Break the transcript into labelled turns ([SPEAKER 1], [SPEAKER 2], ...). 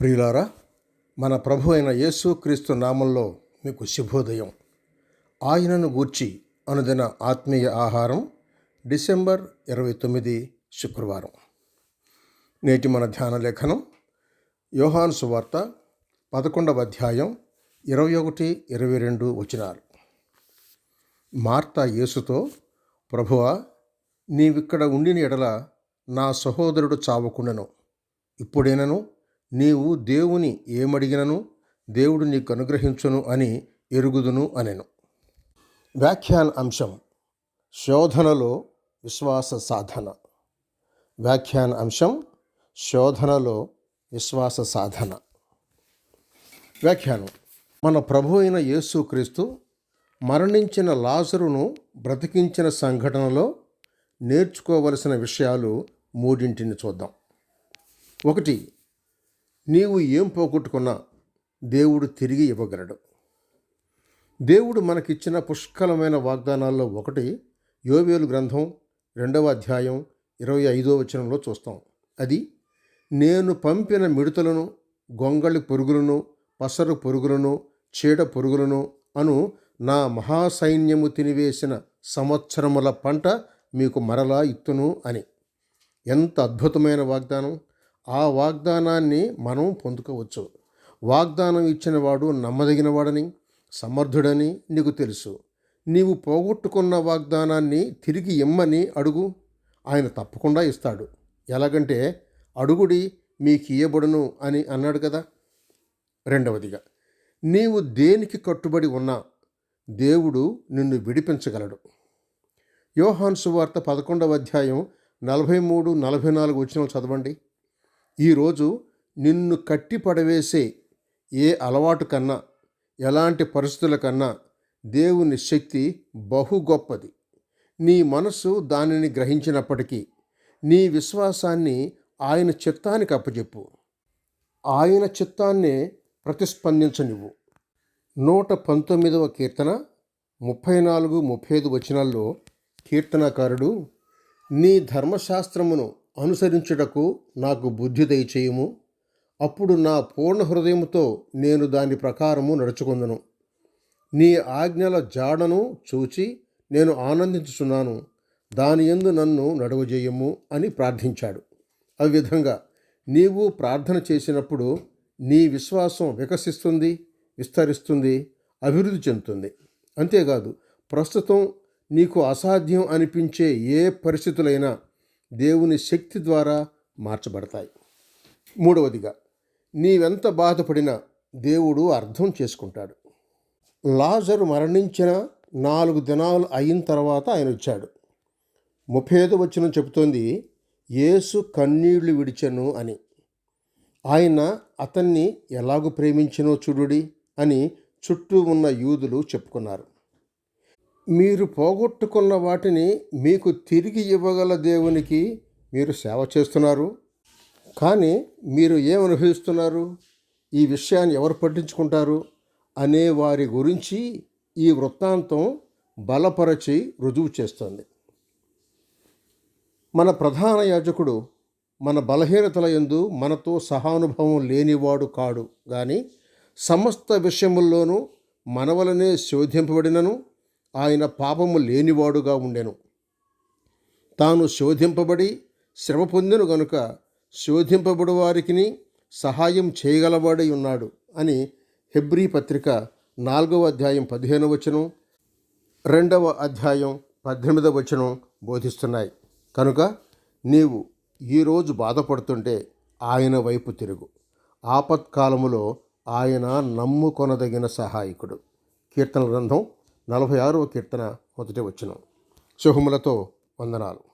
[SPEAKER 1] ప్రియులారా మన ప్రభు అయిన యేసు క్రీస్తు నామంలో మీకు శుభోదయం. ఆయనను గూర్చి అనుదిన ఆత్మీయ ఆహారం డిసెంబర్ ఇరవై తొమ్మిది శుక్రవారం. నేటి మన ధ్యాన లేఖనం యోహాను సువార్త పదకొండవ అధ్యాయం ఇరవై ఒకటి ఇరవై రెండు వచనాలు. మార్త యేసుతో ప్రభువా నీవిక్కడ ఉండిన ఎడల నా సహోదరుడు చావకుండెను. ఇప్పుడేనను నీవు దేవుని ఏమడిగినను? దేవుడు నీకు అనుగ్రహించును అని ఎరుగుదును అనెను. వ్యాఖ్యాన అంశం. శోధనలో విశ్వాస సాధన. వ్యాఖ్యాన అంశం. శోధనలో విశ్వాస సాధన. వ్యాఖ్యానం. మన ప్రభు అయిన యేసుక్రీస్తు మరణించిన లాజరును బ్రతికించిన సంఘటనలో నేర్చుకోవలసిన విషయాలు మూడింటిని చూద్దాం. ఒకటి నీవు ఏం పోగొట్టుకున్నా దేవుడు తిరిగి ఇవ్వగలడు. దేవుడు మనకిచ్చిన పుష్కలమైన వాగ్దానాల్లో ఒకటి యోవేలు గ్రంథం రెండవ అధ్యాయం ఇరవై ఐదో వచనంలో చూస్తాం. అది నేను పంపిన మిడతలను గొంగళి పురుగులను పసరు పురుగులను చీడ పురుగులను అను నా మహాసైన్యము తినివేసిన సంవత్సరముల పంట మీకు మరలా ఇత్తును అని. ఎంత అద్భుతమైన వాగ్దానం! ఆ వాగ్దానాన్ని మనం పొందుకోవచ్చు. వాగ్దానం ఇచ్చినవాడు నమ్మదగినవాడని సమర్థుడని నీకు తెలుసు. నీవు పోగొట్టుకున్న వాగ్దానాన్ని తిరిగి ఇమ్మని అడుగు. ఆయన తప్పకుండా ఇస్తాడు. ఎలాగంటే అడుగుడి మీకు ఇయ్యబడును అని అన్నాడు కదా? రెండవదిగా నీవు దేనికి కట్టుబడి ఉన్నా దేవుడు నిన్ను విడిపించగలడు. యోహాన్ సువార్త పదకొండవ అధ్యాయం నలభై మూడు నలభై నాలుగు వచ్చిన చదవండి. ఈరోజు నిన్ను కట్టి పడవేసే ఏ అలవాటు కన్నా ఎలాంటి పరిస్థితుల కన్నా దేవుని శక్తి బహు గొప్పది. నీ మనస్సు దానిని గ్రహించినప్పటికీ నీ విశ్వాసాన్ని ఆయన చిత్తానికి అప్పచెప్పు ఆయన చిత్తాన్నే ప్రతిస్పందించనివ్వు. నూట పంతొమ్మిదవ కీర్తన ముప్పై నాలుగు ముప్పై ఐదు వచనాల్లో కీర్తనకారుడు నీ ధర్మశాస్త్రమును అనుసరించుటకు నాకు బుద్ధి దయచేయము. అప్పుడు నా పూర్ణ హృదయముతో నేను దాని ప్రకారము నడుచుకుందను. నీ ఆజ్ఞల జాడను చూచి నేను ఆనందించుచున్నాను. దాని యందు నన్ను నడువజేయము అని ప్రార్థించాడు. ఆ విధంగా నీవు ప్రార్థన చేసినప్పుడు నీ విశ్వాసం వికసిస్తుంది విస్తరిస్తుంది అభివృద్ధి చెందుతుంది. అంతేకాదు ప్రస్తుతం నీకు అసాధ్యం అనిపించే ఏ పరిస్థితులైనా దేవుని శక్తి ద్వారా మార్చబడతాయి. మూడవదిగా నీవెంత బాధపడినా దేవుడు అర్థం చేసుకుంటాడు. లాజరు మరణించిన నాలుగు దినాలు అయిన తర్వాత ఆయన వచ్చాడు. ముప్పై ఐదు వచ్చిన చెబుతోంది యేసు కన్నీళ్ళు విడిచెను అని. ఆయన అతన్ని ఎలాగూ ప్రేమించినో చూడుడి అని చుట్టూ ఉన్న యూదులు చెప్పుకున్నారు. మీరు పోగొట్టుకున్న వాటిని మీకు తిరిగి ఇవ్వగల దేవునికి మీరు సేవ చేస్తున్నారు. కానీ మీరు ఏం అనుభవిస్తున్నారు? ఈ విషయాన్ని ఎవరు పట్టించుకుంటారు? అనే వారి గురించి ఈ వృత్తాంతం బలపరచి రుజువు చేస్తుంది. మన ప్రధాన యాజకుడు మన బలహీనతల ఎందు మనతో సహానుభవం లేనివాడు కాడు. కానీ సమస్త విషయముల్లోనూ మనవలనే శోధింపబడినను ఆయన పాపము లేనివాడుగా ఉండెను. తాను శోధింపబడి శ్రమ పొందెను గనుక శోధింపబడు వారికి సహాయం చేయగలవాడై ఉన్నాడు అని హెబ్రీ పత్రిక నాలుగవ అధ్యాయం పదిహేను వచనం రెండవ అధ్యాయం పద్దెనిమిదవ వచనం బోధిస్తున్నాయి. కనుక నీవు ఈరోజు బాధపడుతుంటే ఆయన వైపు తిరుగు. ఆపత్కాలములో ఆయన నమ్ముకొనదగిన సహాయకుడు. కీర్తన గ్రంథం నలభై ఆరవ కీర్తన మొదటి వచ్చిన శుభములతో వందనాలు.